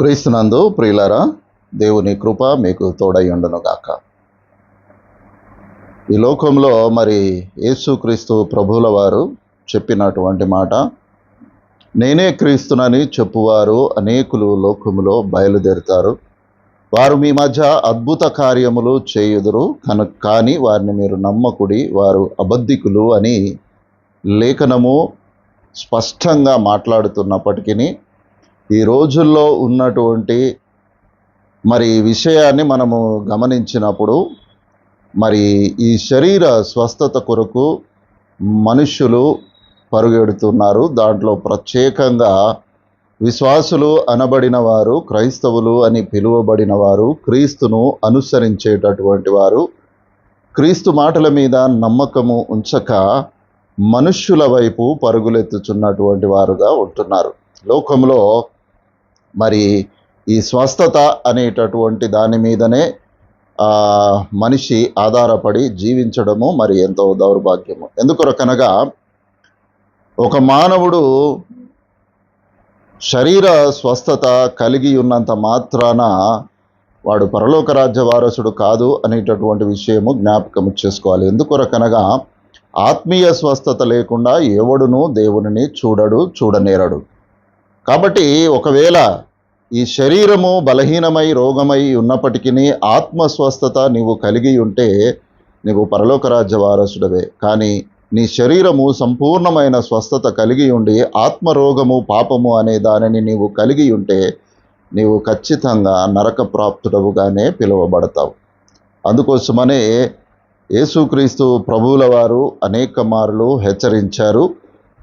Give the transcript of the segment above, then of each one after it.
క్రీస్తునందు ప్రియులారా దేవుని కృప మీకు తోడై ఉండును గాక ఈ లోకంలో మరి యేసుక్రీస్తు ప్రభువుల వారు చెప్పినటువంటి మాట నేనే క్రీస్తునని చెప్పువారు అనేకులు లోకములో బయలుదేరుతారు. వారు మీ మధ్య అద్భుత కార్యములు చేయుదురు కను కానీ వారిని మీరు నమ్మకుడి వారు అబద్ధికులు అని లేఖనము స్పష్టంగా మాట్లాడుతున్నప్పటికీ ఈ రోజుల్లో ఉన్నటువంటి మరి విషయాన్ని మనము గమనించినప్పుడు మరి ఈ శరీర స్వస్థత కొరకు మనుష్యులు పరుగెడుతున్నారు. దాంట్లో ప్రత్యేకంగా విశ్వాసులు అనబడిన వారు క్రైస్తవులు అని పిలువబడిన వారు క్రీస్తును అనుసరించేటటువంటి వారు క్రీస్తు మాటల మీద నమ్మకము ఉంచక మనుష్యుల వైపు పరుగులెత్తుచున్నటువంటి వారుగా ఉంటున్నారు. లోకంలో మరి ఈ స్వస్థత అనేటటువంటి దాని మీదనే మనిషి ఆధారపడి జీవించడము మరి ఎంతో దౌర్భాగ్యము. ఎందుకొరకనగా ఒక మానవుడు శరీర స్వస్థత కలిగి ఉన్నంత మాత్రాన వాడు పరలోక రాజ్య వారసుడు కాదు అనేటటువంటి విషయము జ్ఞాపకం చేసుకోవాలి. ఎందుకొరకనగా ఆత్మీయ స్వస్థత లేకుండా ఎవడును దేవునిని చూడడు చూడనేరడు. కాబట్టి ఒకవేళ ఈ శరీరము బలహీనమై రోగమై ఉన్నప్పటికీ ఆత్మ స్వస్థత నీవు కలిగి ఉంటే నీవు పరలోకరాజ్య వారసుడవే. కానీ నీ శరీరము సంపూర్ణమైన స్వస్థత కలిగి ఉండి ఆత్మరోగము పాపము అనే దానిని నీవు కలిగి ఉంటే నీవు ఖచ్చితంగా నరక ప్రాప్తుడవుగానే పిలువబడతావు. అందుకోసమనే యేసుక్రీస్తు ప్రభువుల వారు అనేక మార్లు హెచ్చరించారు.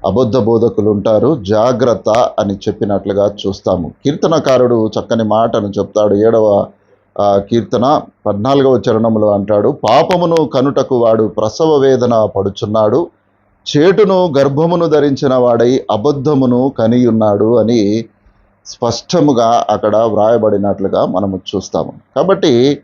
అబద్ధ బోధకులు ఉంటారు జాగ్రత్త అని చెప్పినట్లుగా చూస్తాము. కీర్తనకారుడు చక్కని మాటను చెప్తాడు. ఏడవ కీర్తన పద్నాలుగవ చరణంలో అంటాడు పాపమును కనుటకు వాడు ప్రసవ వేదన పడుచున్నాడు. చేటును గర్భమును ధరించిన వాడై అబద్ధమును కనియున్నాడు అని స్పష్టముగా అక్కడ వ్రాయబడినట్లుగా మనము చూస్తాము. కాబట్టి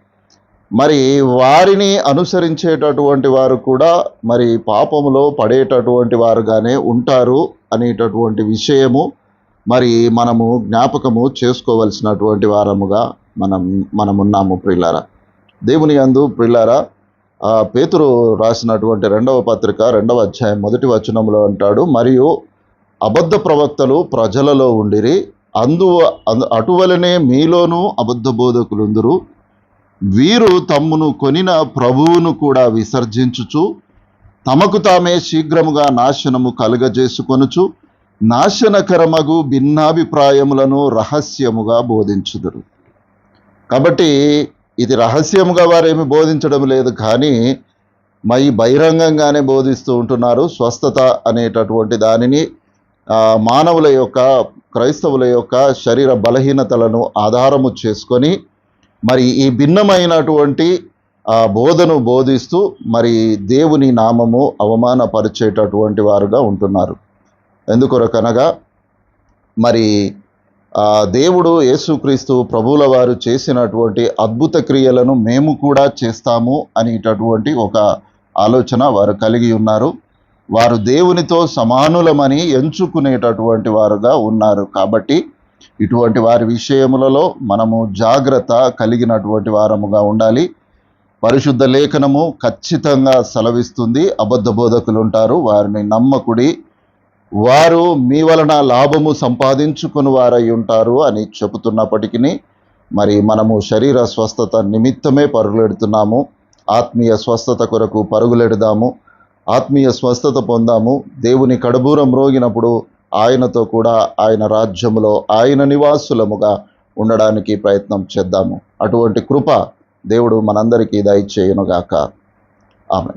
మరి వారిని అనుసరించేటటువంటి వారు కూడా మరి పాపములో పడేటటువంటి వారుగానే ఉంటారు అనేటటువంటి విషయము మరి మనము జ్ఞాపకము చేసుకోవలసినటువంటి వారముగా మనం మనమున్నాము ప్రిల్లారా దేవుని యందు ప్రిల్లారా పేతురు రాసినటువంటి రెండవ పత్రిక రెండవ అధ్యాయం మొదటి వచనంలో అంటాడు మరియు అబద్ధ ప్రవక్తలు ప్రజలలో ఉండిరి అందు అందు- అటువలనే మీలోనూ అబద్ధ బోధకులుందురు. వీరు తమ్మును కొనిన ప్రభువును కూడా విసర్జించుచు తమకు తామే శీఘ్రముగా నాశనము కలుగజేసుకొనుచు నాశనకరమగు భిన్నాభిప్రాయములను రహస్యముగా బోధించుదురు. కాబట్టి ఇది రహస్యముగా వారేమి బోధించడం లేదు కానీ మై బహిరంగంగానే బోధిస్తూ ఉంటున్నారు. స్వస్థత అనేటటువంటి దానిని మానవుల యొక్క క్రైస్తవుల యొక్క శరీర బలహీనతలను ఆధారము చేసుకొని మరి ఈ భిన్నమైనటువంటి ఆ బోధను బోధిస్తూ మరి దేవుని నామము అవమానపరిచేటటువంటి వారుగా ఉంటున్నారు. ఎందుకొరకనగా మరి ఆ దేవుడు యేసుక్రీస్తు ప్రభువుల వారు చేసినటువంటి అద్భుత క్రియలను మేము కూడా చేస్తాము అనేటటువంటి ఒక ఆలోచన వారు కలిగి ఉన్నారు. వారు దేవునితో సమానులమని ఎంచుకునేటటువంటి వారుగా ఉన్నారు. కాబట్టి ఇటువంటి వారి విషయములలో మనము జాగ్రత్త కలిగినటువంటి వారముగా ఉండాలి. పరిశుద్ధ లేఖనము ఖచ్చితంగా సెలవిస్తుంది. అబద్ధ బోధకులు ఉంటారు వారిని నమ్మకుడి వారు మీ వలన లాభము సంపాదించుకుని వారై ఉంటారు అని చెబుతున్నప్పటికీ మరి మనము శరీర స్వస్థత నిమిత్తమే పరుగులెడుతున్నాము. ఆత్మీయ స్వస్థత కొరకు పరుగులెడదాము. ఆత్మీయ స్వస్థత పొందాము. దేవుని కడబూరం రోగినప్పుడు ఆయనతో కూడా ఆయన రాజ్యములో ఆయన నివాసులముగా ఉండడానికి ప్రయత్నం చేద్దాము. అటువంటి కృప దేవుడు మనందరికీ దయచేయునుగాక. ఆమె